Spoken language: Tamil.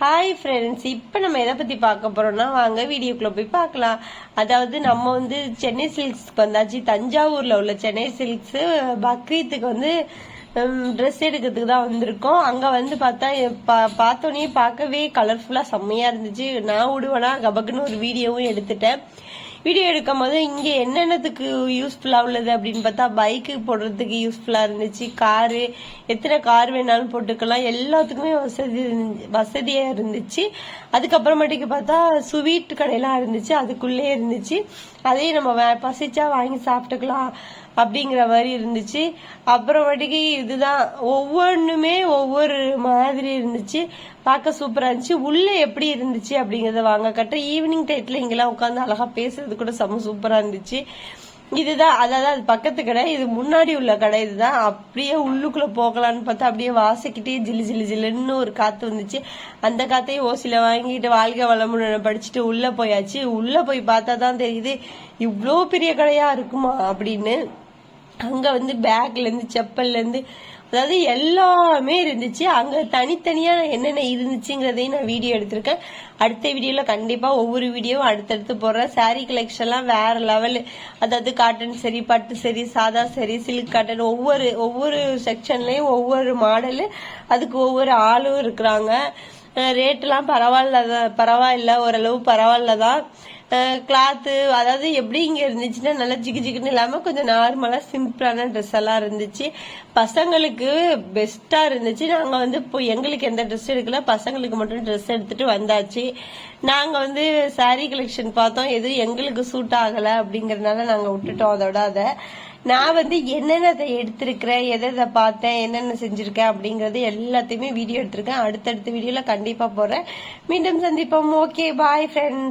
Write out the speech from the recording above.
ஹாய் ஃப்ரெண்ட்ஸ் இப்போ நம்ம எதை பற்றி பார்க்க போகிறோம்னா வாங்க வீடியோக்குள்ளே போய் பார்க்கலாம். அதாவது நம்ம வந்து சென்னை சில்க்ஸ்க்கு வந்தாச்சு. தஞ்சாவூரில் உள்ள சென்னை சில்க்ஸு பக்ரீத்துக்கு வந்து ட்ரெஸ் எடுக்கிறதுக்கு தான் வந்திருக்கோம். அங்கே வந்து பார்த்தா பா பார்த்தோன்னே பார்க்கவே கலர்ஃபுல்லாக செம்மையாக இருந்துச்சு. நான் விடுவேனா கபக்குன்னு ஒரு வீடியோவும் எடுத்துட்டேன். வீடியோ எடுக்கும் போது இங்கே என்னென்னத்துக்கு யூஸ்ஃபுல்லாக உள்ளது அப்படின்னு பார்த்தா பைக்கு போடுறதுக்கு யூஸ்ஃபுல்லாக இருந்துச்சு. காரு எத்தனை கார் வேணாலும் போட்டுக்கலாம். எல்லாத்துக்குமே வசதி வசதியாக இருந்துச்சு. அதுக்கப்புறமேட்டுக்கு பார்த்தா ஸ்வீட் கடையெல்லாம் இருந்துச்சு. அதுக்குள்ளே இருந்துச்சு. அதையும் நம்ம பசிச்சா வாங்கி சாப்பிட்டுக்கலாம். அப்படிங்கிற மாதிரி இருந்துச்சு. அப்புறமேட்டுக்கு இதுதான் ஒவ்வொன்றுமே ஒவ்வொரு மாதிரி இருந்துச்சு. பார்க்க சூப்பராக இருந்துச்சு. உள்ளே எப்படி இருந்துச்சு அப்படிங்கிறத வாங்க. கட்ட ஈவினிங் டைத்தில் இங்கெல்லாம் உட்காந்து அழகாக பேசுறது கூட செம்ம சூப்பராக இருந்துச்சு. இதுதான் அதாவது அது பக்கத்து கடை இது முன்னாடி உள்ள கடை இதுதான். அப்படியே உள்ளுக்குள்ள போகலான்னு பார்த்தா அப்படியே வாசிக்கிட்டே ஜில்லு ஜில்லு ஜில்லுன்னு ஒரு காத்து வந்துச்சு. அந்த காத்தையும் ஓசில வாங்கிட்டு வாழ்க்கை வளமுடன் படிச்சுட்டு உள்ள போயாச்சு. உள்ள போய் பார்த்தா தான் தெரியுது இவ்வளோ பெரிய கடையா இருக்குமா அப்படின்னு. அங்கே வந்து பேக்லேருந்து செப்பல்லேருந்து அதாவது எல்லாமே இருந்துச்சு. அங்கே தனித்தனியாக என்னென்ன இருந்துச்சுங்கிறதையும் நான் வீடியோ எடுத்திருக்கேன். அடுத்த வீடியோவில் கண்டிப்பாக ஒவ்வொரு வீடியோவும் அடுத்தடுத்து போடுறேன். சாரீ கலெக்ஷன்லாம் வேறு லெவல் அதாவது காட்டன் சரி பட்டு சரி சாதா சரி சில்க் காட்டன் ஒவ்வொரு ஒவ்வொரு செக்ஷன்லேயும் ஒவ்வொரு மாடலு அதுக்கு ஒவ்வொரு ஆளும் இருக்கிறாங்க. ரேட்டெலாம் பரவாயில்ல பரவாயில்ல ஓரளவு பரவாயில்ல தான். கிளாத்து அதாவது எப்படி இங்கே இருந்துச்சுன்னா நல்லா ஜிகு ஜிகுன்னு இல்லாமல் கொஞ்சம் நார்மலாக சிம்பிளான ட்ரெஸ் எல்லாம் இருந்துச்சு. பசங்களுக்கு பெஸ்ட்டாக இருந்துச்சு. நாங்கள் வந்து இப்போ எங்களுக்கு எந்த ட்ரெஸ் எடுக்கல பசங்களுக்கு மட்டும் ட்ரெஸ் எடுத்துட்டு வந்தாச்சு. நாங்கள் வந்து சாரீ கலெக்ஷன் பார்த்தோம். எதுவும் எங்களுக்கு சூட் ஆகலை அப்படிங்கிறதுனால நாங்கள் விட்டுட்டோம் அதோட அதை. நான் வந்து என்னென்ன எடுத்திருக்கிறேன் எதை எதை பார்த்தேன் என்னென்ன செஞ்சிருக்கேன் அப்படிங்கறது எல்லாத்தையுமே வீடியோ எடுத்திருக்கேன். அடுத்தடுத்த வீடியோல கண்டிப்பா போறேன். மீண்டும் சந்திப்போம். Okay bye friends